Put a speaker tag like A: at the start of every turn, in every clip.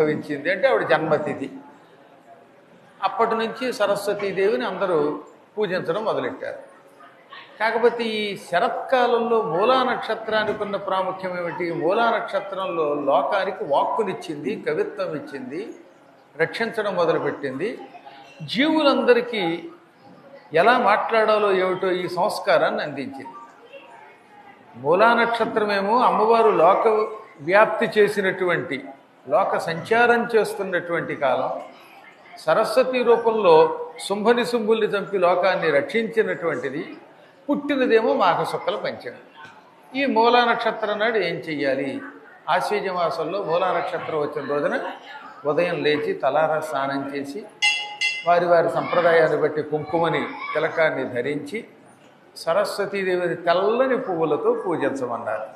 A: ఉద్భవించింది అంటే ఆవిడ జన్మతిథి. అప్పటి నుంచి సరస్వతీదేవిని అందరూ పూజించడం మొదలెట్టారు. కాకపోతే ఈ శరత్కాలంలో మూలా నక్షత్రానికి ఉన్న ప్రాముఖ్యం ఏమిటి? మూలా నక్షత్రంలో లోకానికి వాక్కునిచ్చింది కవిత్వం ఇచ్చింది రక్షించడం మొదలుపెట్టింది. జీవులందరికీ ఎలా మాట్లాడాలో ఏమిటో ఈ సంస్కారాన్ని అందించింది. మూలా నక్షత్రమేమో అమ్మవారు లోక వ్యాప్తి చేసినటువంటి లోక సంచారం చేస్తున్నటువంటి కాలం సరస్వతి రూపంలో శుంభని శుంభుల్ని చంపి లోకాన్ని రక్షించినటువంటిది పుట్టినదేమో మాఘ శుక్కల పంచమి. ఈ మూలా నక్షత్రం నాడు ఏం చెయ్యాలి? ఆశ్వీజ మాసంలో మూలా నక్షత్రం వచ్చిన రోజున ఉదయం లేచి తలారా స్నానం చేసి వారి వారి సంప్రదాయాన్ని బట్టి కుంకుమని తిలకాన్ని ధరించి సరస్వతీదేవిని తెల్లని పువ్వులతో పూజించమన్నారు.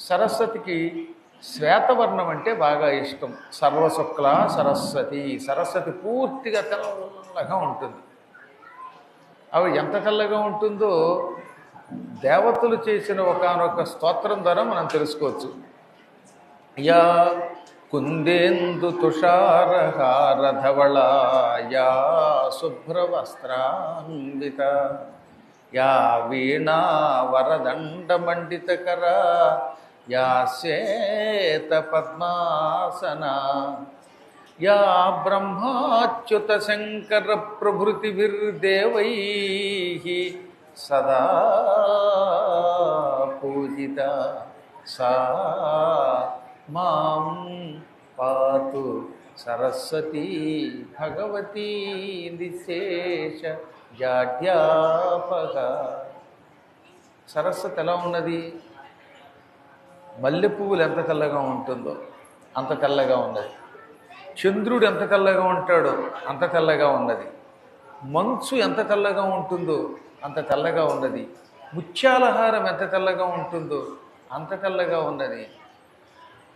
A: సరస్వతికి శ్వేతవర్ణం అంటే బాగా ఇష్టం. సర్వశుక్ల సరస్వతి. సరస్వతి పూర్తిగా తెల్లగా ఉంటుంది. అవి ఎంత తెల్లగా ఉంటుందో దేవతలు చేసిన ఒకనొక స్తోత్రం ద్వారా మనం తెలుసుకోవచ్చు. యా కుందేందు తుషారహారధవళ యా శుభ్రవస్త్రాన్విత. యా వీణా వరదండమండితకర యా శ్వేత పద్మాసన యా బ్రహ్మాచ్యుత శంకర ప్రభృతిభిర్దేవై సదా పూజిత సా మాం పాతు సరస్వతీ భగవతీ నిశేష జాడ్యాపక సరస్వతి ఎలా ఉన్నది? మల్లె పువ్వులు ఎంత తెల్లగా ఉంటుందో అంత తెల్లగా ఉన్నది. చంద్రుడు ఎంత తెల్లగా ఉంటాడో అంత తెల్లగా ఉన్నది. మంచు ఎంత తెల్లగా ఉంటుందో అంత తెల్లగా ఉన్నది. ముత్యాలహారం ఎంత తెల్లగా ఉంటుందో అంత తెల్లగా ఉన్నది.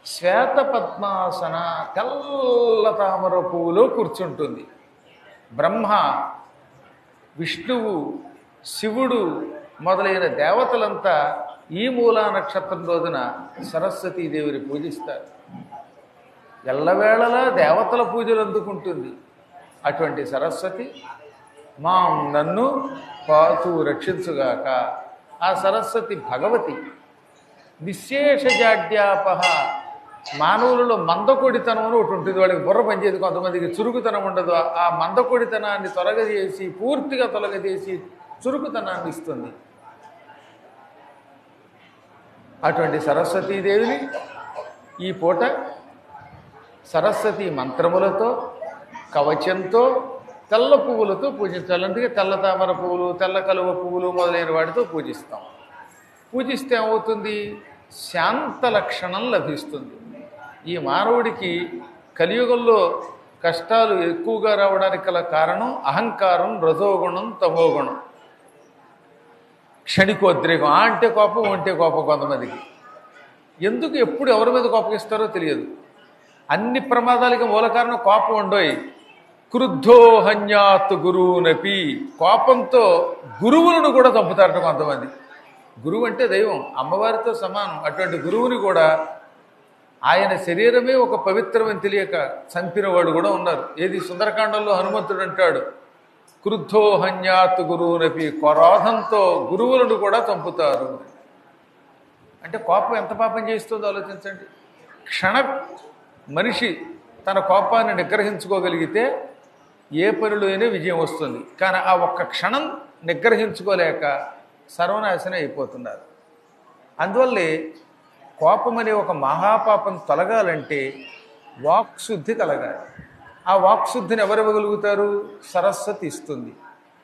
A: శ్వేత పద్మాసన తెల్ల తామర పువ్వులో కూర్చుంటుంది. బ్రహ్మ విష్ణువు శివుడు మొదలైన దేవతలంతా ఈ మూలా నక్షత్రం రోజున సరస్వతీదేవిని పూజిస్తారు. ఎల్లవేళలా దేవతల పూజలు అందుకుంటుంది. అటువంటి సరస్వతి మాం నన్ను పాతు రక్షించుగాక. ఆ సరస్వతి భగవతి. విశేష జాడ్యాపహ. మానవులలో మందకొడితనం అని ఒకటి ఉంటుంది. వాడికి బుర్ర పనిచేది కొంతమందికి చురుకుతనం ఉండదు. ఆ మందకొడితనాన్ని తొలగజేసి పూర్తిగా తొలగజేసి చురుకుతనాన్ని ఇస్తుంది. అటువంటి సరస్వతీదేవిని ఈ పూట సరస్వతి మంత్రములతో కవచంతో తెల్ల పువ్వులతో పూజించాలి అందుకే తెల్ల తామర పువ్వులు తెల్ల కలువ పువ్వులు మొదలైన వాటితో పూజిస్తాం. పూజిస్తే ఏమవుతుంది? శాంత లక్షణం లభిస్తుంది. ఈ మానవుడికి కలియుగంలో కష్టాలు ఎక్కువగా రావడానికి గల కారణం అహంకారం రజోగుణం తమోగుణం. క్షణికోద్రేకం ఆ అంటే కోపం అంటే కోపం కొంతమందికి. ఎందుకు ఎప్పుడు ఎవరి మీద కోపగిస్తారో తెలియదు. అన్ని ప్రమాదాలకి మూల కారణం కోపం ఉండోయి. క్రుద్ధోహన్యాత్ గురువునపి. కోపంతో గురువులను కూడా చంపుతారట కొంతమంది. గురువు అంటే దైవం. అమ్మవారితో సమానం. అటువంటి గురువుని కూడా ఆయన శరీరమే ఒక పవిత్రమని తెలియక చంపిన కూడా ఉన్నారు. ఏది సుందరకాండంలో హనుమంతుడు అంటాడు. క్రుద్ధో హన్యాత్ గురువునపి కొరాధంతో గురువులను కూడా చంపుతారు. అంటే కోపం ఎంత పాపం చేస్తుందో ఆలోచించండి. క్షణ మనిషి తన కోపాన్ని నిగ్రహించుకోగలిగితే ఏ పనిలోనే విజయం వస్తుంది. కానీ ఆ ఒక్క క్షణం నిగ్రహించుకోలేక సర్వనాశనం అయిపోతున్నారు. అందువల్లే కోపం అనే ఒక మహాపాపం తొలగాలంటే వాక్శుద్ధి కలగాలి. ఆ వాక్శుద్ధిని ఎవరు ఇవ్వగలుగుతారు? సరస్వతి ఇస్తుంది.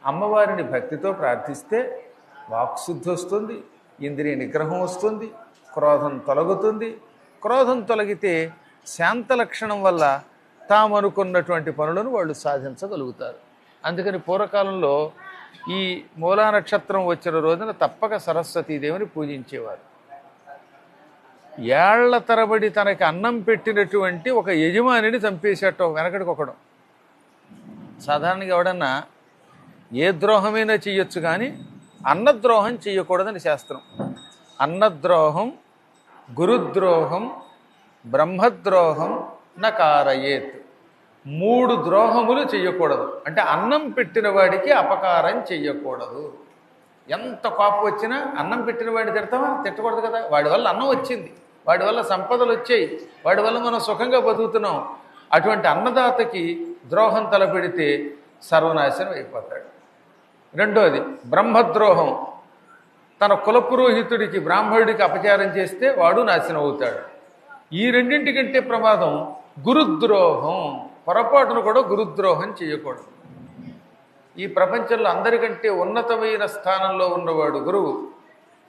A: అమ్మవారిని భక్తితో ప్రార్థిస్తే వాక్శుద్ధి వస్తుంది ఇంద్రియ నిగ్రహం వస్తుంది క్రోధం తొలగుతుంది. క్రోధం తొలగితే శాంత లక్షణం వల్ల తాము అనుకున్నటువంటి పనులను వాళ్ళు సాధించగలుగుతారు. అందుకని పూర్వకాలంలో ఈ మూలా నక్షత్రం వచ్చిన రోజున తప్పక సరస్వతీదేవిని పూజించేవారు. ఏళ్ళ తరబడి తనకి అన్నం పెట్టినటువంటి ఒక యజమానిని చంపేసేట వెనకడికి ఒకడు. సాధారణంగా ఎవడన్నా ఏ ద్రోహమైనా చెయ్యొచ్చు కానీ అన్నద్రోహం చెయ్యకూడదని శాస్త్రం. అన్నద్రోహం గురుద్రోహం బ్రహ్మద్రోహం నకారయేత్. మూడు ద్రోహములు చెయ్యకూడదు. అంటే అన్నం పెట్టిన వాడికి అపకారం చెయ్యకూడదు. ఎంత కోపం వచ్చినా అన్నం పెట్టిన వాడిని తిడతావా? తిట్టకూడదు కదా. వాడి వల్ల అన్నం వచ్చింది. వాడి వల్ల సంపదలు వచ్చాయి. వాడి వల్ల మనం సుఖంగా బతుకుతున్నాం. అటువంటి అన్నదాతకి ద్రోహం తలపెడితే సర్వనాశనం అయిపోతాడు. రెండోది బ్రహ్మద్రోహం. తన కులపురోహితుడికి బ్రాహ్మణుడికి అపచారం చేస్తే వాడు నాశనం అవుతాడు. ఈ రెండింటికంటే ప్రమాదం గురుద్రోహం. పొరపాటును కూడా గురుద్రోహం చేయకూడదు. ఈ ప్రపంచంలో అందరికంటే ఉన్నతమైన స్థానంలో ఉన్నవాడు గురువు.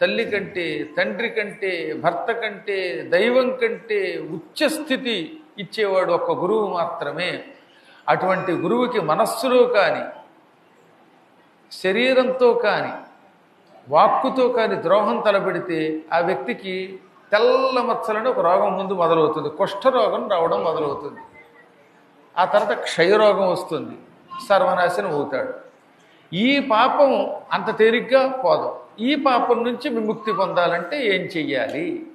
A: తల్లి కంటే తండ్రి కంటే భర్త కంటే దైవం కంటే ఉచ్చస్థితి ఇచ్చేవాడు ఒక్క గురువు మాత్రమే. అటువంటి గురువుకి మనస్సులో కానీ శరీరంతో కానీ వాక్కుతో కానీ ద్రోహం తలపెడితే ఆ వ్యక్తికి తెల్ల మచ్చలని ఒక రోగం ముందు మొదలవుతుంది. కుష్ఠరోగం రావడం మొదలవుతుంది. ఆ తర్వాత క్షయరోగం వస్తుంది. సర్వనాశనం అవుతాడు. ఈ పాపం అంత తేలిగ్గా పోదాం. ఈ పాపం నుంచి విముక్తి పొందాలంటే ఏం చెయ్యాలి?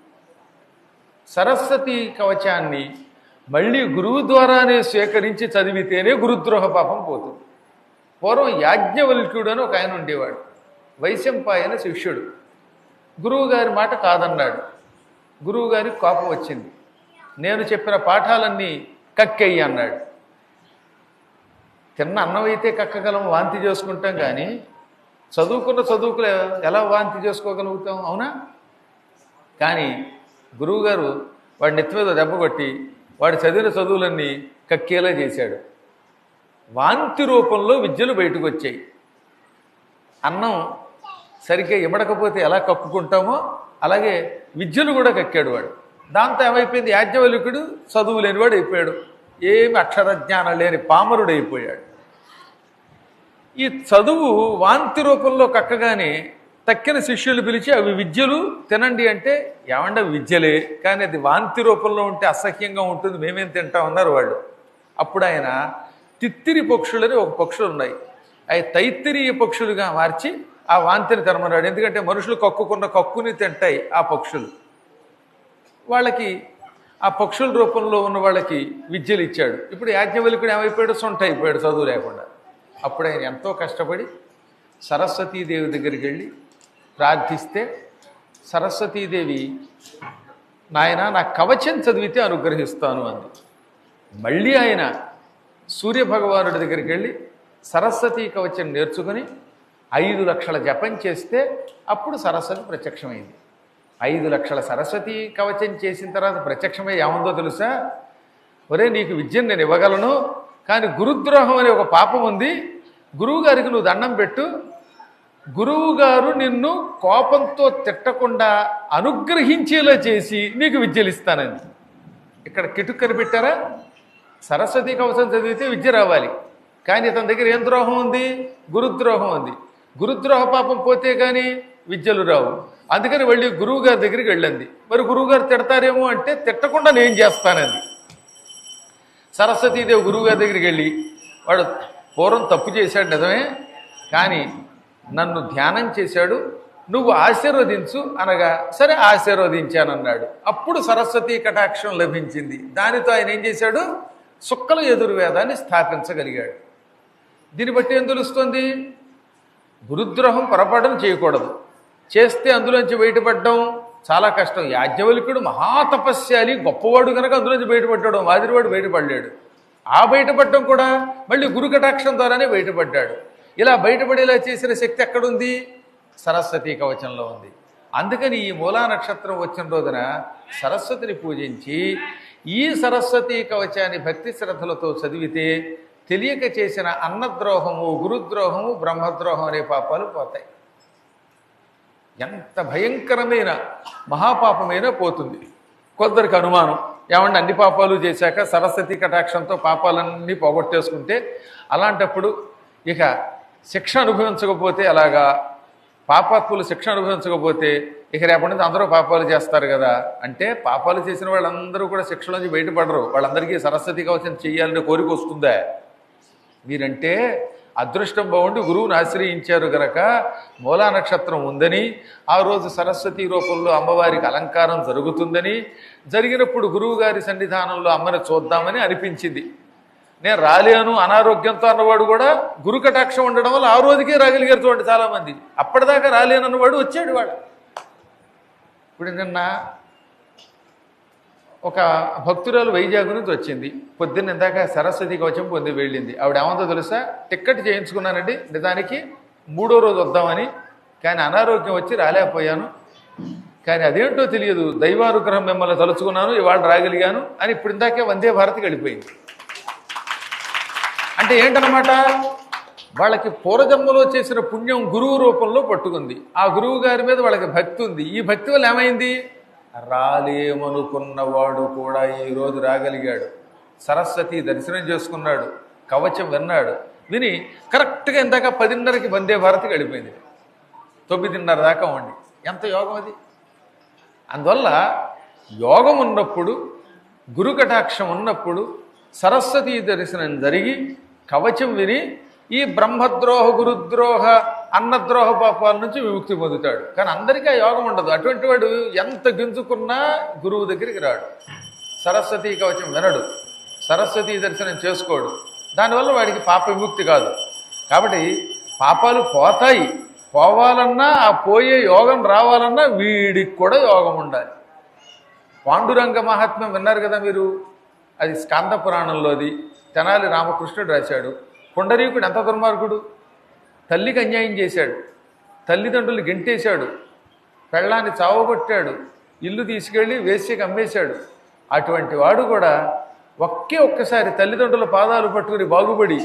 A: సరస్వతి కవచాన్ని మళ్ళీ గురువు ద్వారానే స్వీకరించి చదివితేనే గురుద్రోహ పాపం పోతుంది. పూర్వం యాజ్ఞవల్క్యుడు అని ఒక ఆయన ఉండేవాడు వైశంపాయన శిష్యుడు. గురువుగారి మాట కాదన్నాడు. గురువుగారికి కోపం వచ్చింది. నేను చెప్పిన పాఠాలన్నీ కక్కెయ్యి అన్నాడు. తిన్న అన్నం అయితే కక్కగలం వాంతి చేసుకుంటాం కానీ చదువుకున్న చదువుకులు ఎలా వాంతి చేసుకోగలుగుతాం? అవునా? కానీ గురువుగారు వాడి నెత్తి మీద దెబ్బ కొట్టి వాడు చదివిన చదువులన్నీ కక్కేలా చేశాడు. వాంతి రూపంలో విద్యలు బయటకు వచ్చాయి. అన్నం సరిగ్గా ఇమడకపోతే ఎలా కక్కుకుంటామో అలాగే విద్యలు కూడా కక్కాడు వాడు. దాంతో ఏమైపోయింది? యాజ్ఞవల్లికుడు చదువు లేనివాడు అయిపోయాడు. ఏమి అక్షర జ్ఞానం లేని పామరుడు అయిపోయాడు ఈ చదువు వాంతి రూపంలో కక్కగానే తక్కిన శిష్యులు పిలిచి అవి విద్యలు తినండి అంటే ఏమండ విద్యలే? కానీ అది వాంతి రూపంలో ఉంటే అసహ్యంగా ఉంటుంది మేమేం తింటామన్నారు వాళ్ళు. అప్పుడు ఆయన తిత్తిరి పక్షులని ఒక పక్షులు ఉన్నాయి. అవి తైత్తిరీయ పక్షులుగా మార్చి ఆ వాంతిని తినమన్నాడు. ఎందుకంటే మనుషులు కక్కుకున్న కక్కుని తింటాయి ఆ పక్షులు. వాళ్ళకి ఆ పక్షుల రూపంలో ఉన్న వాళ్ళకి విద్యలు ఇచ్చాడు. ఇప్పుడు యాజ్ఞవల్కుడు ఏమైపోయాడు? సొంట అయిపోయాడు చదువు లేకుండా. అప్పుడు ఆయన ఎంతో కష్టపడి సరస్వతీదేవి దగ్గరికి వెళ్ళి ప్రార్థిస్తే సరస్వతీదేవి నాయన నా కవచం చదివితే అనుగ్రహిస్తాను అంది. మళ్ళీ ఆయన సూర్యభగవానుడి దగ్గరికి వెళ్ళి సరస్వతీ కవచం నేర్చుకుని ఐదు లక్షల జపం చేస్తే అప్పుడు సరస్వతి ప్రత్యక్షమైంది. ఐదు లక్షల సరస్వతి కవచం చేసిన తర్వాత ప్రత్యక్షమై ఏముందో తెలుసా? ఒరే నీకు విద్యను నేను ఇవ్వగలను కానీ గురుద్రోహం అనే ఒక పాపం ఉంది గురువుగారికి నువ్వు దండం పెట్టు. గురువుగారు నిన్ను కోపంతో తిట్టకుండా అనుగ్రహించేలా చేసి నీకు విద్యలు ఇస్తానండి ఇక్కడ కిటుక్ కనిపెట్టారా సరస్వతి కవచం చదివితే విద్య రావాలి. కానీ ఇతని దగ్గర ఏం ద్రోహం ఉంది? గురుద్రోహం ఉంది. గురుద్రోహ పాపం పోతే కానీ విద్యలు రావు. అందుకని వెళ్ళి గురువు గారి దగ్గరికి వెళ్ళింది. మరి గురువుగారు తిడతారేమో అంటే తిట్టకుండా నేను చేస్తానంది సరస్వతీదేవి గురువు గారి దగ్గరికి వెళ్ళి వాడు పూర్వం తప్పు చేశాడు నిజమే. కానీ నన్ను ధ్యానం చేశాడు నువ్వు ఆశీర్వదించు అనగా సరే ఆశీర్వదించానన్నాడు. అప్పుడు సరస్వతీ కటాక్షం లభించింది. దానితో ఆయన ఏం చేశాడు? సుక్కల ఎదుర్వేదాన్ని స్థాపించగలిగాడు. దీన్ని బట్టి ఏం తెలుస్తుంది? గురుద్రోహం పొరపాటును చేయకూడదు. చేస్తే అందులోంచి బయటపడడం చాలా కష్టం. యాజ్ఞవల్కుడు మహాతపస్యాలి గొప్పవాడు కనుక అందులోంచి బయటపడ్డాడు మాదిరివాడు బయటపడ్డాడు ఆ బయటపడడం కూడా మళ్ళీ గురు కటాక్షం ద్వారానే బయటపడ్డాడు. ఇలా బయటపడేలా చేసిన శక్తి ఎక్కడుంది? సరస్వతి కవచంలో ఉంది. అందుకని ఈ మూలా నక్షత్రం వచ్చిన రోజున సరస్వతిని పూజించి ఈ సరస్వతి కవచాన్ని భక్తి శ్రద్ధలతో చదివితే తెలియక చేసిన అన్నద్రోహము గురుద్రోహము బ్రహ్మద్రోహం అనే పాపాలు పోతాయి. ఎంత భయంకరమైన మహాపాపమైనా పోతుంది. కొందరికి అనుమానం. ఏమంటే అన్ని పాపాలు చేశాక సరస్వతి కటాక్షంతో పాపాలన్నీ పోగొట్టేసుకుంటే అలాంటప్పుడు ఇక శిక్ష అనుభవించకపోతే అలాగా పాపాత్ములు శిక్ష అనుభవించకపోతే ఇక రేపటి నుంచి అందరూ పాపాలు చేస్తారు కదా. అంటే పాపాలు చేసిన వాళ్ళందరూ కూడా శిక్ష నుంచి బయటపడరు. వాళ్ళందరికీ సరస్వతి కవచం చేయాలని కోరిక వస్తుందా? మీరంటే అదృష్టం బాగుండి గురువుని ఆశ్రయించారు గనక మూలా నక్షత్రం ఉందని ఆ రోజు సరస్వతి రూపంలో అమ్మవారికి అలంకారం జరుగుతుందని జరిగినప్పుడు గురువుగారి సన్నిధానంలో అమ్మని చూద్దామని అనిపించింది. నేను రాలేను అనారోగ్యంతో అన్నవాడు కూడా గురు కటాక్షం ఉండడం వల్ల ఆ రోజుకే రాగలిగారు చూడండి చాలామంది. అప్పటిదాకా రాలేను అన్నవాడు వచ్చాడు వాడు. ఇప్పుడు నిన్న ఒక భక్తురాలు వైజాగ్ నుంచి వచ్చింది. పొద్దున్న ఇందాక సరస్వతి కవచం పొంది వెళ్ళింది. ఆవిడ ఏమందో తెలుసా? టిక్కెట్ చేయించుకున్నానండి. నిజానికి మూడో రోజు వద్దామని కానీ అనారోగ్యం వచ్చి రాలేకపోయాను. కానీ అదేంటో తెలియదు. దైవానుగ్రహం మిమ్మల్ని తలుచుకున్నాను ఇవాళ రాగలిగాను అని ఇప్పుడు ఇందాకే వందే భారత్కి వెళ్ళిపోయింది. అంటే ఏంటనమాట వాళ్ళకి పూర్వజన్మలో చేసిన పుణ్యం గురువు రూపంలో పట్టుకుంది. ఆ గురువు గారి మీద వాళ్ళకి భక్తి ఉంది. ఈ భక్తి వల్ల ఏమైంది? రాలేమనుకున్నవాడు కూడా ఈ రోజు రాగలిగాడు. సరస్వతి దర్శనం చేసుకున్నాడు. కవచం విన్నాడు. విని కరెక్ట్గా ఇందాక పదిన్నరకి వందే భారత్కి వెళ్ళిపోయింది తొమ్మిదిన్నర దాకా ఉండి. ఎంత యోగం అది? అందువల్ల యోగం ఉన్నప్పుడు గురు కటాక్షం ఉన్నప్పుడు సరస్వతీ దర్శనం జరిగి కవచం విని ఈ బ్రహ్మద్రోహ గురుద్రోహ అన్నద్రోహ పాపాల నుంచి విముక్తి పొందుతాడు. కానీ అందరికీ ఆ యోగం ఉండదు. అటువంటి వాడు ఎంత గింజుకున్నా గురువు దగ్గరికి రాడు. సరస్వతీ కవచం వినడు. సరస్వతీ దర్శనం చేసుకోడు. దానివల్ల వాడికి పాప విముక్తి కాదు. కాబట్టి పాపాలు పోతాయి. పోవాలన్నా ఆ పోయే యోగం రావాలన్నా వీడికి కూడా యోగం ఉండాలి. పాండురంగ మహాత్మ్యం విన్నారు కదా మీరు? అది స్కాంద పురాణంలోది. తెనాలి రామకృష్ణుడు రాశాడు. పుండరీకుడు ఎంత దుర్మార్గుడు? తల్లికి అన్యాయం చేశాడు. తల్లిదండ్రులు గెంటేశాడు. పెళ్ళాన్ని చావగొట్టాడు. ఇల్లు తీసుకెళ్ళి వేసేకి అమ్మేశాడు. అటువంటి వాడు కూడా ఒకే ఒక్కసారి తల్లిదండ్రుల పాదాలు పట్టుకుని బాగుపడి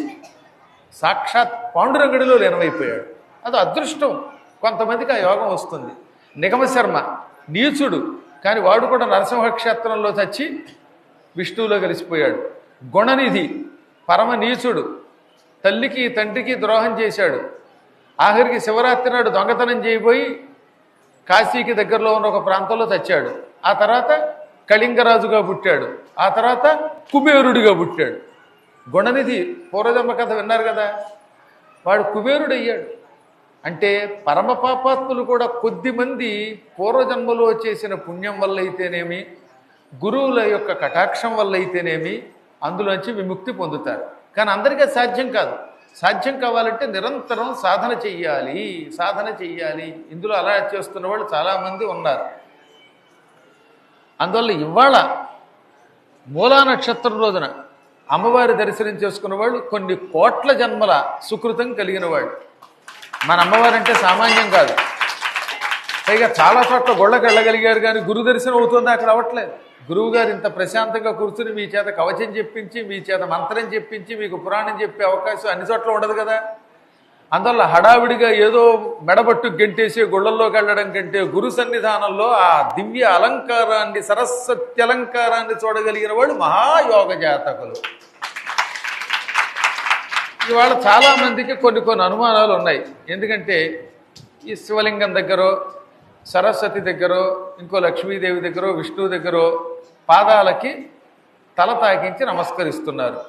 A: సాక్షాత్ పాండురంగడిలో లీనమైపోయాడు. అది అదృష్టం. కొంతమందికి ఆ యోగం వస్తుంది. నిగమశర్మ నీచుడు. కానీ వాడు కూడా నరసింహక్షేత్రంలో చచ్చి విష్ణువులో కలిసిపోయాడు. గుణనిధి పరమ నీచుడు తల్లికి తండ్రికి ద్రోహం చేశాడు. ఆఖరికి శివరాత్రి నాడు దొంగతనం చేయబోయి కాశీకి దగ్గరలో ఉన్న ఒక ప్రాంతంలో చచ్చాడు. ఆ తర్వాత కళింగరాజుగా పుట్టాడు. ఆ తర్వాత కుబేరుడిగా పుట్టాడు. గుణనిధి పూర్వజన్మ కథ విన్నారు కదా? వాడు కుబేరుడు అయ్యాడు అంటే పరమ పాపాత్ములు కూడా కొద్దిమంది పూర్వజన్మలో చేసిన పుణ్యం వల్ల అయితేనేమి గురువుల యొక్క కటాక్షం వల్ల అయితేనేమి అందులోంచి విముక్తి పొందుతారు. కానీ అందరికీ సాధ్యం కాదు. సాధ్యం కావాలంటే నిరంతరం సాధన చెయ్యాలి సాధన చెయ్యాలి. ఇందులో అలా చేస్తున్న వాళ్ళు చాలామంది ఉన్నారు. అందువల్ల ఇవాళ మూలా నక్షత్రం రోజున అమ్మవారి దర్శనం చేసుకున్న వాళ్ళు కొన్ని కోట్ల జన్మల సుకృతం కలిగిన వాళ్ళు. మన అమ్మవారు అంటే సామాన్యం కాదు. పైగా చాలా చోట్ల గొళ్ళకి వెళ్ళగలిగారు కానీ గురు దర్శనం అవుతుంది? అక్కడ అవ్వట్లేదు. గురువు గారు ఇంత ప్రశాంతంగా కూర్చుని మీ చేత కవచం చెప్పించి మీ చేత మంత్రం చెప్పించి మీకు పురాణం చెప్పే అవకాశం అన్ని చోట్ల ఉండదు కదా. అందువల్ల హడావిడిగా ఏదో మెడబట్టు గెంటేసి గుళ్ళల్లోకి వెళ్ళడం కంటే గురు సన్నిధానంలో ఆ దివ్య అలంకారాన్ని సరస్వతి అలంకారాన్ని చూడగలిగిన వాళ్ళు మహాయోగ జాతకులు. ఇవాళ చాలా మందికి కొన్ని కొన్ని అనుమానాలు ఉన్నాయి. ఎందుకంటే ఈ శివలింగం దగ్గర సరస్వతి దగ్గరో ఇంకో లక్ష్మీదేవి దగ్గరో విష్ణువు దగ్గరో పాదాలకి తల తాకించి నమస్కరిస్తున్నారు.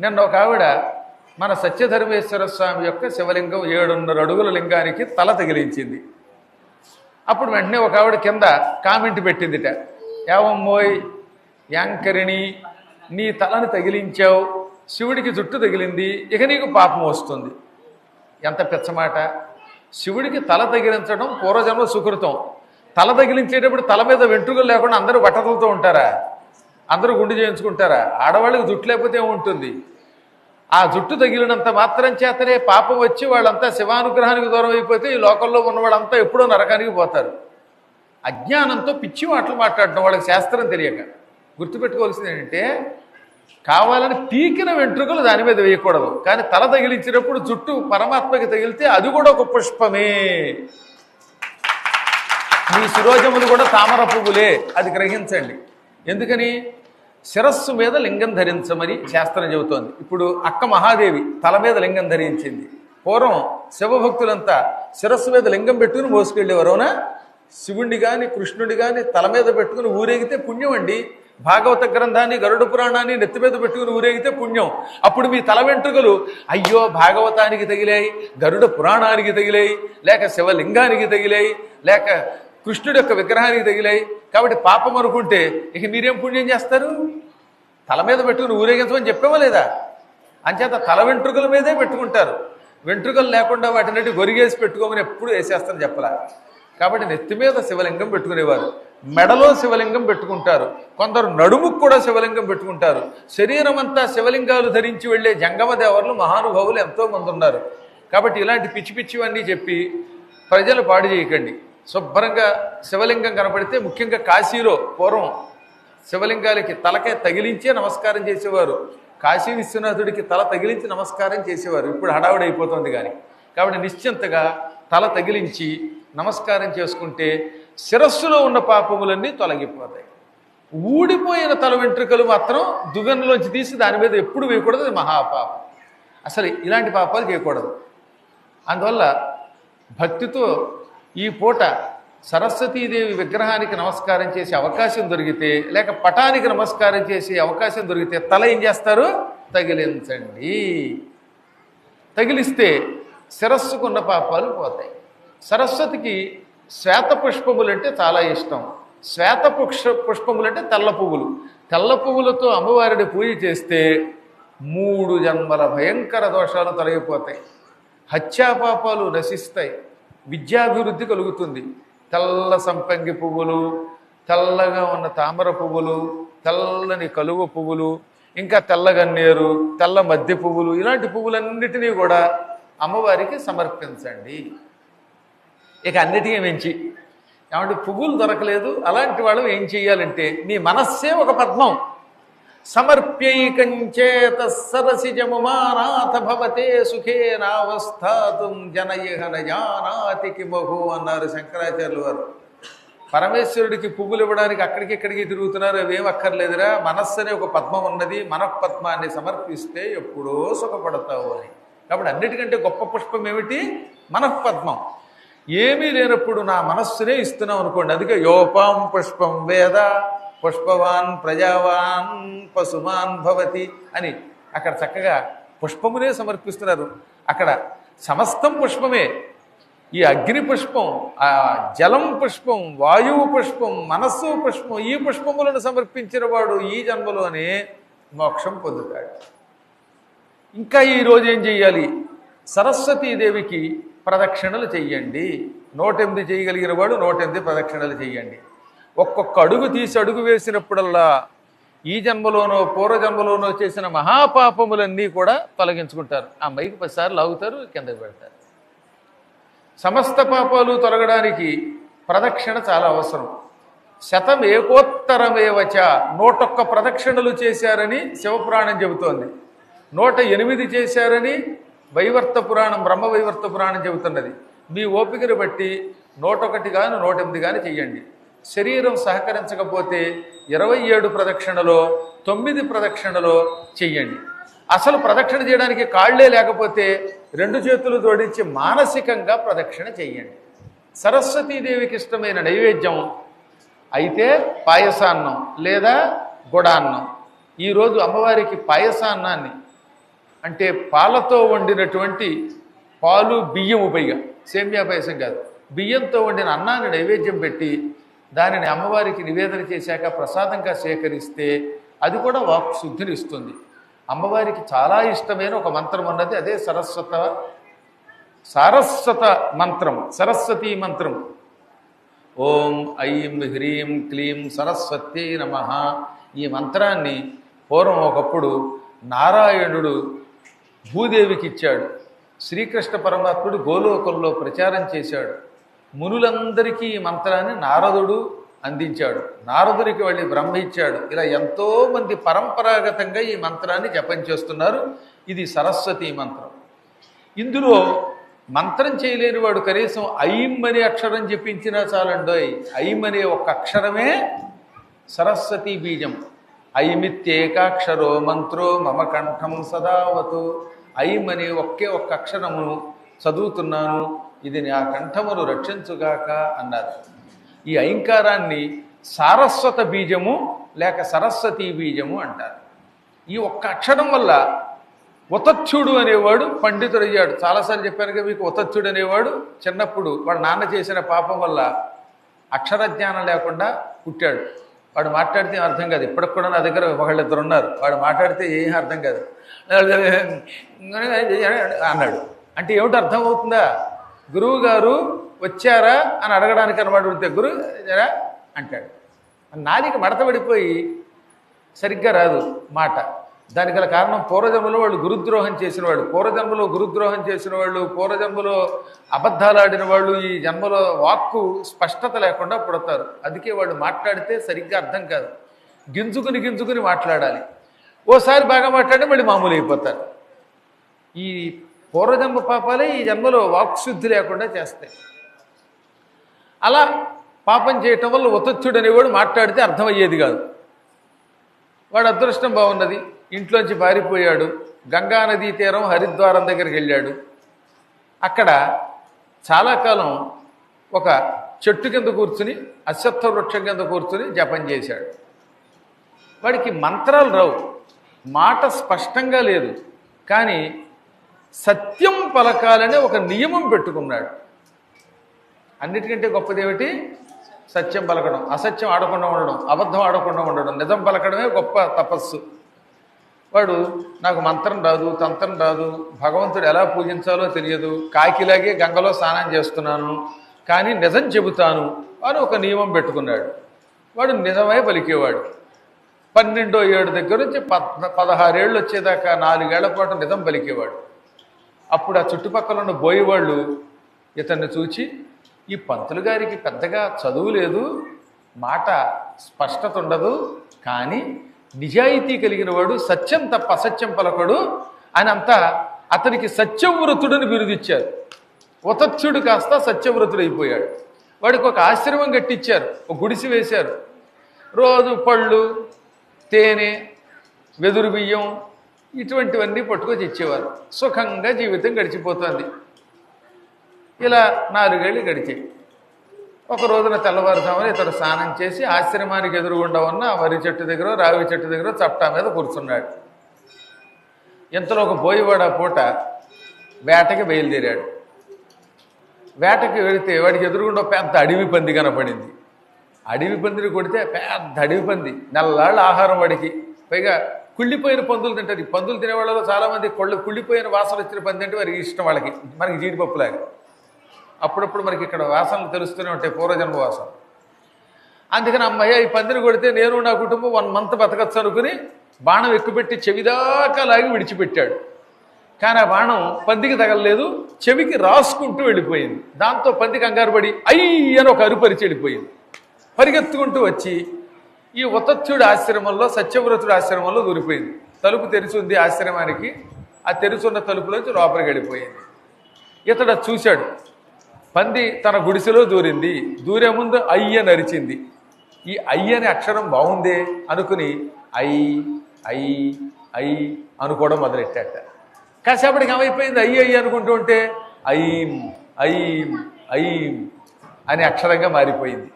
A: నిన్న ఒక ఆవిడ మన సత్యధర్మేశ్వర స్వామి యొక్క శివలింగం ఏడున్నర అడుగుల లింగానికి తల తగిలించింది. అప్పుడు వెంటనే ఒక ఆవిడ కింద కామెంట్ పెట్టిందిట. ఏవమ్మోయ్ యాంకరిణి నీ తలని తగిలించావు శివుడికి జుట్టు తగిలింది ఇక నీకు పాపం వస్తుంది. ఎంత పిచ్చమాట. శివుడికి తల తగిలించడం పూర్వజన్మ సుకృతం. తల తగిలించేటప్పుడు తల మీద వెంట్రుకలు లేకుండా అందరూ బట్టలతో ఉంటారా? అందరూ గుండు చేయించుకుంటారా? ఆడవాళ్ళకి జుట్టు లేకపోతే ఏముంటుంది? ఆ జుట్టు తగిలినంత మాత్రం చేతనే పాపం వచ్చి వాళ్ళంతా శివానుగ్రహానికి దూరం అయిపోతే ఈ లోకంలో ఉన్న వాళ్ళంతా ఎప్పుడో నరకానికి పోతారు. అజ్ఞానంతో పిచ్చి మాటలు మాట్లాడడం వాళ్ళకి శాస్త్రం తెలియక. గుర్తుపెట్టుకోవాల్సింది ఏంటంటే కావాలని పీకిన వెంట్రుకలు దాని మీద వేయకూడదు. కానీ తల తగిలించినప్పుడు జుట్టు పరమాత్మకి తగిలితే అది కూడా ఒక పుష్పమే. మీ శిరోజములు కూడా తామర పువ్వులే అది గ్రహించండి. ఎందుకని? శిరస్సు మీద లింగం ధరించమని శాస్త్రం చెబుతోంది. ఇప్పుడు అక్క మహాదేవి తల మీద లింగం ధరించింది. పూర్వం శివభక్తులంతా శిరస్సు మీద లింగం పెట్టుకుని మోసుకెళ్ళేవారు అవునా? శివుణ్ణి కానీ కృష్ణుడి కానీ తల మీద పెట్టుకుని ఊరేగితే పుణ్యం అండి భాగవత గ్రంథాన్ని గరుడ పురాణాన్ని నెత్తి మీద పెట్టుకుని ఊరేగితే పుణ్యం. అప్పుడు మీ తల వెంట్రుకలు అయ్యో భాగవతానికి తగిలాయి గరుడ పురాణానికి తగిలాయి లేక శివలింగానికి తగిలాయి లేక కృష్ణుడి యొక్క విగ్రహానికి తగిలాయి. కాబట్టి పాపం అనుకుంటే ఇక మీరేం పుణ్యం చేస్తారు? తల మీద పెట్టుకుని ఊరేగించమని చెప్పేవా లేదా? అంచేత తల వెంట్రుకల మీదే పెట్టుకుంటారు. వెంట్రుకలు లేకుండా వాటిని గొరిగేసి పెట్టుకోమని ఎప్పుడు వేసేస్తారని చెప్పలా. కాబట్టి నెత్తి మీద శివలింగం పెట్టుకునేవారు. మెడలో శివలింగం పెట్టుకుంటారు. కొందరు నడుముకు కూడా శివలింగం పెట్టుకుంటారు. శరీరం అంతా శివలింగాలు ధరించి వెళ్ళే జంగమదేవర్లు మహానుభావులు ఎంతో మంది ఉన్నారు. కాబట్టి ఇలాంటి పిచ్చి పిచ్చివన్నీ చెప్పి ప్రజలు పాడు చేయకండి. శుభ్రంగా శివలింగం కనపడితే ముఖ్యంగా కాశీలో పూర్వం శివలింగాలకి తలకే తగిలించే నమస్కారం చేసేవారు. కాశీ విశ్వనాథుడికి తల తగిలించి నమస్కారం చేసేవారు. ఇప్పుడు హడావుడి అయిపోతుంది కానీ. కాబట్టి నిశ్చింతగా తల తగిలించి నమస్కారం చేసుకుంటే శిరస్సులో ఉన్న పాపములన్నీ తొలగిపోతాయి. ఊడిపోయిన తల వెంట్రుకలు మాత్రం దువ్వెనలోంచి తీసి దాని మీద ఎప్పుడు వేయకూడదు అది మహాపాపం. అసలు ఇలాంటి పాపాలు చేయకూడదు. అందువల్ల భక్తితో ఈ పూట సరస్వతీదేవి విగ్రహానికి నమస్కారం చేసే అవకాశం దొరికితే లేక పటానికి నమస్కారం చేసే అవకాశం దొరికితే తల ఏం చేస్తారు? తగిలించండి. తగిలిస్తే శిరస్సుకున్న పాపాలు పోతాయి. సరస్వతికి శ్వేత పుష్పములు అంటే చాలా ఇష్టం. శ్వేత పుష్ప పుష్పములు అంటే తెల్ల పువ్వులు. తెల్ల పువ్వులతో అమ్మవారిని పూజ చేస్తే మూడు జన్మల భయంకర దోషాలు తొలగిపోతాయి. హత్యాపాపాలు నశిస్తాయి. విద్యాభివృద్ధి కలుగుతుంది. తెల్ల సంపంగి పువ్వులు తెల్లగా ఉన్న తామర పువ్వులు తెల్లని కలువ పువ్వులు ఇంకా తెల్లగన్నేరు తెల్ల మద్దె పువ్వులు ఇలాంటి పువ్వులన్నిటినీ కూడా అమ్మవారికి సమర్పించండి. ఇక అన్నిటికీ మించి. ఏమంటే పువ్వులు దొరకలేదు అలాంటి వాళ్ళు ఏం చేయాలంటే నీ మనస్సే ఒక పద్మం. సమర్ప్యైకంచేత సరసిజముమానాథ భవతే సుఖేనావస్థాతుం జనయహన జానాతికి బహు అన్నారు శంకరాచార్యులు వారు. పరమేశ్వరుడికి పువ్వులు ఇవ్వడానికి అక్కడికి ఇక్కడికి తిరుగుతున్నారు అవేం అక్కర్లేదురా. మనస్సు అనే ఒక పద్మం ఉన్నది మనఃపద్మాన్ని సమర్పిస్తే ఎప్పుడో సుఖపడతావు అని. కాబట్టి అన్నిటికంటే గొప్ప పుష్పం ఏమిటి? మనఃపద్మం. ఏమీ లేనప్పుడు నా మనస్సునే ఇస్తున్నాం అనుకోండి. అందుకే యోపాం పుష్పం వేద పుష్పవాన్ ప్రజావాన్ పశుమాన్ భవతి అని అక్కడ చక్కగా పుష్పమునే సమర్పిస్తున్నారు. అక్కడ సమస్తం పుష్పమే. ఈ అగ్ని పుష్పం ఆ జలం పుష్పం వాయువు పుష్పం మనస్సు పుష్పం ఈ పుష్పములను సమర్పించిన వాడు ఈ జన్మలోనే మోక్షం పొందుతాడు. ఇంకా ఈరోజు ఏం చెయ్యాలి? సరస్వతీదేవికి ప్రదక్షిణలు చెయ్యండి. నూటెనిమిది చేయగలిగిన వాడు నూటెనిమిది ప్రదక్షిణలు చెయ్యండి. ఒక్కొక్క అడుగు తీసి అడుగు వేసినప్పుడల్లా ఈ జన్మలోనో పూర్వజన్మలోనో చేసిన మహాపాపములన్నీ కూడా తొలగించుకుంటారు. ఆ మైకి పదిసార్లు లాగుతారు కిందకి పెడతారు. సమస్త పాపాలు తొలగడానికి ప్రదక్షిణ చాలా అవసరం. శతం ఏకోత్తరమేవచ నూటొక్క ప్రదక్షిణలు చేశారని శివపురాణం చెబుతోంది. నూట ఎనిమిది చేశారని వైవర్త పురాణం బ్రహ్మ వైవర్త పురాణం చెబుతున్నది. మీ ఓపికను బట్టి నూటొకటి కానీ నూట ఎనిమిది కానీ చెయ్యండి. శరీరం సహకరించకపోతే ఇరవై ఏడు ప్రదక్షిణలో తొమ్మిది ప్రదక్షిణలో చెయ్యండి. అసలు ప్రదక్షిణ చేయడానికి కాళ్ళే లేకపోతే రెండు చేతులు జోడించి మానసికంగా ప్రదక్షిణ చెయ్యండి. సరస్వతీదేవికి ఇష్టమైన నైవేద్యం అయితే పాయసాన్నం లేదా గుడాన్నం. ఈరోజు అమ్మవారికి పాయసాన్నాన్ని అంటే పాలతో వండినటువంటి పాలు బియ్యము పైగా సేమ్యా పాయసం కాదు. బియ్యంతో వండిన అన్నాన్ని నైవేద్యం పెట్టి దానిని అమ్మవారికి నివేదన చేశాక ప్రసాదంగా సేకరిస్తే అది కూడా వాక్ శుద్ధిని ఇస్తుంది. అమ్మవారికి చాలా ఇష్టమైన ఒక మంత్రం ఉన్నది. అదే సరస్వత సారస్వత మంత్రం సరస్వతీ మంత్రం. ఓం ఐం హ్రీం క్లీం సరస్వతి నమ. ఈ మంత్రాన్ని పూర్వం ఒకప్పుడు నారాయణుడు భూదేవికి ఇచ్చాడు. శ్రీకృష్ణ పరమాత్ముడు గోలోకంలో ప్రచారం చేశాడు. మునులందరికీ ఈ మంత్రాన్ని నారదుడు అందించాడు. నారదుడికి వెళ్ళి బ్రహ్మ ఇచ్చాడు. ఇలా ఎంతోమంది పరంపరాగతంగా ఈ మంత్రాన్ని జపం చేస్తున్నారు. ఇది సరస్వతి మంత్రం. ఇందులో మంత్రం చేయలేని వాడు కనీసం ఐం అనే అక్షరం జపించినా చాలండోయ్. ఐం అనే ఒక అక్షరమే సరస్వతి బీజం. ఐమిత్యేకాక్షరో మంత్రో మమ కంఠం సదావతు. ఐం అనే ఒకే ఒక్క అక్షరమును చదువుతున్నాను ఇది నా కంఠమును రక్షించుగాక అన్నారు. ఈ ఐంకారాన్ని సారస్వత బీజము లేక సరస్వతీ బీజము అంటారు. ఈ ఒక్క అక్షరం వల్ల ఉతచ్చుడు అనేవాడు పండితుడయ్యాడు. చాలాసార్లు చెప్పానుగా మీకు ఉతచ్చుడు అనేవాడు చిన్నప్పుడు వాడు నాన్న చేసిన పాపం వల్ల అక్షర జ్ఞానం లేకుండా పుట్టాడు. వాడు మాట్లాడితే ఏం అర్థం కాదు. ఇప్పటికి కూడా నా దగ్గర ఒకళ్ళిద్దరు ఉన్నారు. వాడు మాట్లాడితే ఏం అర్థం కాదు. అన్నాడు. అంటే ఏమిటి అర్థం అవుతుందా? గురువు గారు వచ్చారా అని అడగడానికి అనమాట ఉంటే గురువు అంటాడు. అంటాడు మడత మడతపడిపోయి సరిగ్గా రాదు మాట. దానికి గల కారణం పూర్వజన్మలో వాళ్ళు గురుద్రోహం చేసిన వాళ్ళు పూర్వజన్మలో గురుద్రోహం చేసిన వాళ్ళు పూర్వజన్మలో అబద్ధాలు ఆడిన వాళ్ళు ఈ జన్మలో వాక్కు స్పష్టత లేకుండా పుడతారు. అందుకే వాళ్ళు మాట్లాడితే సరిగ్గా అర్థం కాదు. గింజుకుని గింజుకుని మాట్లాడాలి. ఓసారి బాగా మాట్లాడి మళ్ళీ మామూలు అయిపోతారు. ఈ పూర్వజన్మ పాపాలే ఈ జన్మలో వాక్శుద్ధి లేకుండా చేస్తాయి. అలా పాపం చేయటం వల్ల ఉతచ్చుడు అనేవాడు మాట్లాడితే అర్థమయ్యేది కాదు. వాడు అదృష్టం బాగున్నది. ఇంట్లోంచి పారిపోయాడు. గంగా నదీ తీరం హరిద్వారం దగ్గరికి వెళ్ళాడు. అక్కడ చాలా కాలం ఒక చెట్టు కింద కూర్చుని అశ్వత్థ వృక్షం కింద కూర్చుని జపం చేశాడు. వాడికి మంత్రాలు రావు. మాట స్పష్టంగా లేదు. కానీ సత్యం పలకాలనే ఒక నియమం పెట్టుకున్నాడు. అన్నిటికంటే గొప్పదేమిటి? సత్యం పలకడం. అసత్యం ఆడకుండా ఉండడం అబద్ధం ఆడకుండా ఉండడం. నిజం పలకడమే గొప్ప తపస్సు. వాడు నాకు మంత్రం రాదు తంత్రం రాదు భగవంతుడు ఎలా పూజించాలో తెలియదు కాకిలాగే గంగలో స్నానం చేస్తున్నాను కానీ నిజం చెబుతాను అని ఒక నియమం పెట్టుకున్నాడు. వాడు నిజమే పలికేవాడు. పన్నెండో ఏడు దగ్గర నుంచి పద్ పదహారేళ్ళు వచ్చేదాకా నాలుగేళ్ళ పాటు నిజం పలికేవాడు. అప్పుడు ఆ చుట్టుపక్కల ఉన్న బోయేవాళ్ళు ఇతన్ని చూచి ఈ పంతులు గారికి పెద్దగా చదువు లేదు మాట స్పష్టత ఉండదు కానీ నిజాయితీ కలిగిన వాడు సత్యం తప్ప అసత్యం పలకడు అని అంతా అతనికి సత్యవ్రతుడని బిరుదిచ్చారు. ఉతచ్చుడు కాస్త సత్యవ్రతుడైపోయాడు వాడికి ఒక ఆశ్రమం కట్టించారు ఒక గుడిసి వేశారు. రోజు పళ్ళు తేనె వెదురు బియ్యం ఇటువంటివన్నీ పట్టుకొచ్చి ఇచ్చేవారు సుఖంగా జీవితం గడిచిపోతుంది. ఇలా నాలుగేళ్ళు గడిచాయి. ఒక రోజున తెల్లవారుజామున ఇతడు స్నానం చేసి ఆశ్రమానికి ఎదురుగుండా ఉన్న వరి చెట్టు దగ్గర రావి చెట్టు దగ్గర చప్టా మీద కూర్చున్నాడు. ఇంతలో ఒక బోయివాడ పూట వేటకి బయలుదేరాడు. వేటకి వెళితే వాడికి ఎదురుగుండా ఒక పెద్ద అడవి పంది కనపడింది. అడవి పందిని కొడితే పెద్ద అడవి పంది నెల్లాళ్ళ ఆహారం వాడికి. పైగా కుళ్ళిపోయిన పందులు తింటారు ఈ పందులు తినే వాళ్ళలో చాలామంది కొళ్ళు కుళ్ళిపోయిన వాసన వచ్చిన పంది అంటే వారికి ఇష్టం వాళ్ళకి. మనకి జీడిపప్పులాగా. అప్పుడప్పుడు మనకి ఇక్కడ వాసనలు తెలుస్తూనే ఉంటాయి పూర్వజన్మ వాసన అందుకని అమ్మయ్య ఈ పందిని కొడితే నేను నా కుటుంబం వన్ మంత్ బతకచ్చు అనుకుని బాణం ఎక్కుపెట్టి చెవిదాకా లాగి విడిచిపెట్టాడు. కానీ ఆ బాణం పందికి తగలలేదు చెవికి రాసుకుంటూ వెళ్ళిపోయింది. దాంతో పంది కంగారు పడి అయ్యి అని ఒక అరుపరిచి వెళ్ళిపోయింది. పరిగెత్తుకుంటూ వచ్చి ఈ ఉతత్యుడి ఆశ్రమంలో సత్యవ్రతుడి ఆశ్రమంలో దూరిపోయింది. తలుపు తెరిచింది ఆశ్రమానికి ఆ తెరుచున్న తలుపులోంచి లోపలికి వెళ్ళిపోయింది. ఇతడు చూశాడు. పంది తన గుడిసెలో దూరింది. దూరే ముందు అయ్య నరిచింది. ఈ అయ్య అనే అక్షరం బాగుందే అనుకుని ఐ ఐ ఐ అనుకోవడం మొదలెట్టాట కాసేపటికి ఏమైపోయింది? అయ్యి అయ్యి అనుకుంటూ ఉంటే ఐం ఐం ఐం అనే అక్షరంగా మారిపోయింది.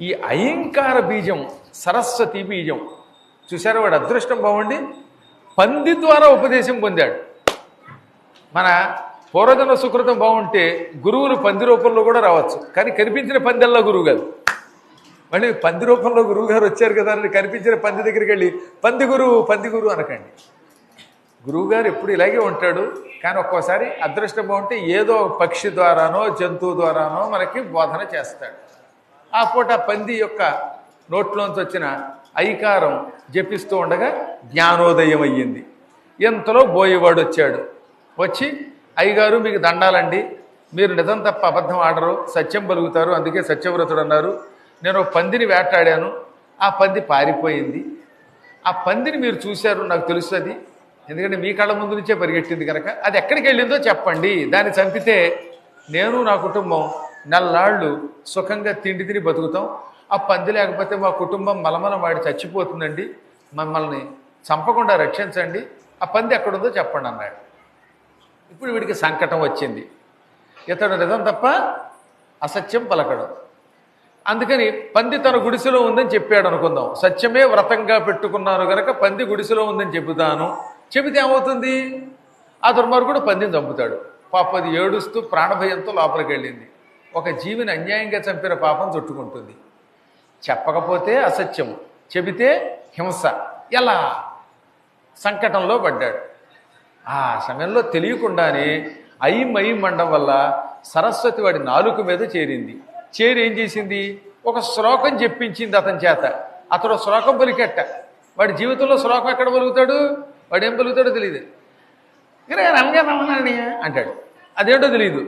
A: ఈ అయంకార బీజం సరస్వతి బీజం చూసారా వాడు అదృష్టం బాగుండి పంది ద్వారా ఉపదేశం పొందాడు. మన పూర్వజన్మ సుకృతం బాగుంటే గురువులు పంది రూపంలో కూడా రావచ్చు. కానీ కనిపించిన పందెల్లా గురువు కాదు. మళ్ళీ పంది రూపంలో గురువు గారు వచ్చారు కదా అని కనిపించిన పంది దగ్గరికి వెళ్ళి పంది గురువు పంది గురువు అనకండి. గురువుగారు ఎప్పుడు ఇలాగే ఉంటాడు. కానీ ఒక్కోసారి అదృష్టం బాగుంటే ఏదో పక్షి ద్వారానో జంతువు ద్వారానో మనకి బోధన చేస్తాడు. ఆ పూట పంది యొక్క నోట్లోంచి వచ్చిన ఐకారం జపిస్తూ ఉండగా జ్ఞానోదయం అయ్యింది. ఎంతలో బోయేవాడు వచ్చాడు. వచ్చి అయ్యగారు మీకు దండాలండి. మీరు నిజం తప్ప అబద్ధం ఆడరు సత్యం పలుకుతారు అందుకే సత్యవ్రతుడు అన్నారు నేను ఒక పందిని వేటాడాను ఆ పంది పారిపోయింది. ఆ పందిని మీరు చూశారు నాకు తెలుస్తుంది. ఎందుకంటే మీ కళ్ళ ముందు నుంచే పరిగెట్టింది కనుక అది ఎక్కడికి వెళ్ళిందో చెప్పండి. దాన్ని చంపితే నేను నా కుటుంబం నల్లాళ్ళు సుఖంగా తిండి తిని బతుకుతాం. ఆ పంది లేకపోతే మా కుటుంబం మలమల వాడి చచ్చిపోతుందండి. మమ్మల్ని చంపకుండా రక్షించండి. ఆ పంది ఎక్కడుందో చెప్పండి అన్నాడు. ఇప్పుడు వీడికి సంకటం వచ్చింది. ఇతడు నిజం తప్ప అసత్యం పలకడం. అందుకని పంది తన గుడిసెలో ఉందని చెప్పాడు అనుకుందాం. సత్యమే వ్రతంగా పెట్టుకున్నాను గనక పంది గుడిసెలో ఉందని చెబుతాను. చెబితే ఏమవుతుంది? ఆ దుర్మార్గుడు పందిని చంపుతాడు. పాప అది ఏడుస్తూ ప్రాణభయంతో లోపలికి వెళ్ళింది. ఒక జీవిని అన్యాయంగా చంపిన పాపం చుట్టుకుంటుంది. చెప్పకపోతే అసత్యము. చెబితే హింస. ఎలా? సంకటంలో పడ్డాడు. ఆ సమయంలో తెలియకుండానే అయ్యి మయి మండం వల్ల సరస్వతి వాడి నాలుక మీద చేరింది. చేరి ఏం చేసింది? ఒక శ్లోకం చెప్పించింది అతని చేత. అతడు శ్లోకం పలికెట్ట. వాడి జీవితంలో శ్లోకం ఎక్కడ పలుకుతాడు? వాడు ఏం పలుకుతాడో తెలియదు ఇరే రంగా రమ్మన్నాడు అంటాడు. అదేంటో తెలియదు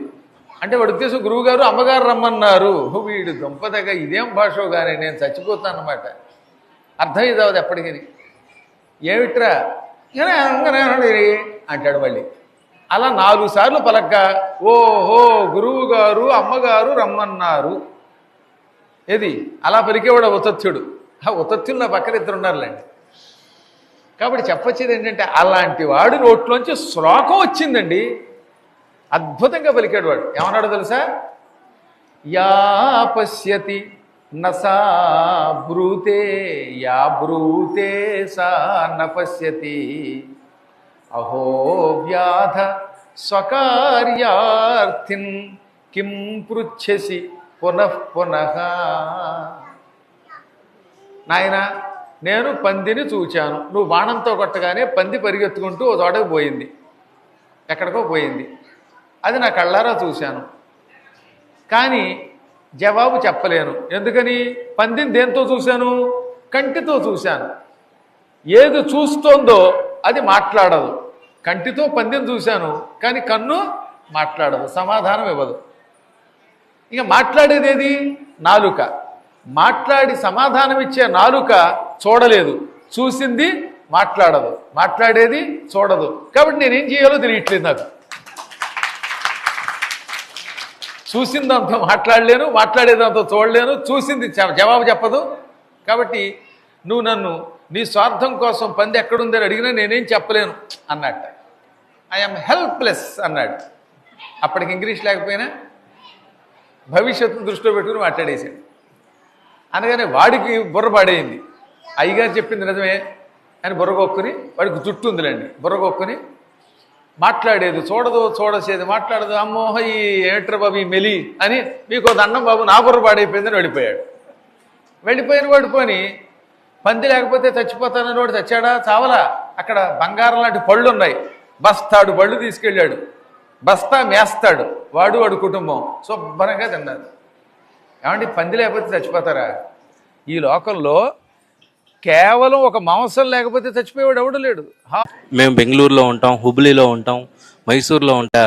A: అంటే వాడు ఉద్దేశం గురువుగారు అమ్మగారు రమ్మన్నారు. వీడు దుంపదగా ఇదేం భాషో కానీ నేను చచ్చిపోతాను అన్నమాట అర్థం ఇది ఇదవదు ఎప్పటికీ ఏమిట్రా? ఇరే అంటాడు మళ్ళీ. అలా నాలుగు సార్లు పలక్క ఓహో గురువు గారు అమ్మగారు రమ్మన్నారు. ఏది? అలా పలికేవాడు ఉతత్యుడు ఆ ఉతత్యులు నా పక్కన ఇద్దరు ఉన్నారులేండి. కాబట్టి చెప్పొచ్చేది ఏంటంటే అలాంటి వాడు నోట్లోంచి శ్లోకం వచ్చిందండి. అద్భుతంగా పలికాడు వాడు. ఏమన్నాడు తెలుసా? యా పశ్యతి. నసా బ్రూతే యా బ్రూతే సా నపశ్యతి అహో వ్యాధ స్వకార్యార్థిన్ కిం పృచ్ఛసి పునః పునః నాయన నేను పందిని చూచాను. నువ్వు బాణంతో కొట్టగానే పంది పరిగెత్తుకుంటూ ఓ చోటకు పోయింది. ఎక్కడికో పోయింది. అది నా కళ్ళారా చూశాను. కానీ జవాబు చెప్పలేను. ఎందుకని? పందిని దేంతో చూశాను? కంటితో చూశాను. ఏది చూస్తోందో అది మాట్లాడదు. కంటితో పందిని చూశాను కానీ కన్ను మాట్లాడదు. సమాధానం ఇవ్వదు. ఇక మాట్లాడేది ఏది? నాలుక. మాట్లాడి సమాధానం ఇచ్చే నాలుక చూడలేదు. చూసింది మాట్లాడదు. మాట్లాడేది చూడదు. కాబట్టి నేనేం చేయాలో తెలియట్లేదు నాకు. చూసిందంతా మాట్లాడలేను మాట్లాడేదంతా చూడలేను చూసింది జవాబు చెప్పదు. కాబట్టి నువ్వు నన్ను నీ స్వార్థం కోసం పంది ఎక్కడుందని అడిగినా నేనేం చెప్పలేను అన్నట్ట ఐఎమ్ హెల్ప్లెస్ అన్నాడు. అప్పటికి ఇంగ్లీష్ లేకపోయినా భవిష్యత్తును దృష్టిలో పెట్టుకుని మాట్లాడేశాడు. అనగానే వాడికి బుర్ర పాడైంది. అయ్యగారు చెప్పింది నిజమే అని బుర్రగొక్కుని వాడికి జుట్టు ఉందిలేండి. బుర్రగొక్కుని మాట్లాడేది చూడదు చూడసేది మాట్లాడదు అమ్మోహ ఈ ఏట్ర బాబు ఈ మెలి అని మీకు దండం బాబు నా పాడైపోయిందని వెళ్ళిపోయాడు. వెళ్ళిపోయిన వాడు పోని పంది లేకపోతే చచ్చిపోతానని వాడు చచ్చాడా? చావలా. అక్కడ బంగారం లాంటి పళ్ళు ఉన్నాయి బస్తాడు పళ్ళు తీసుకెళ్ళాడు. బస్తా మేస్తాడు. వాడు వాడు కుటుంబం శుభ్రంగా తిన్నారు ఏమంటే పంది లేకపోతే చచ్చిపోతారా? ఈ లోకంలో కేవలం ఒక మాంసం లేకపోతే చచ్చిపోయేవాడు ఎవడు లేడు. హా.
B: మేము బెంగళూరులో ఉంటాం హుబ్లీలో ఉంటాం మైసూర్లో ఉంటా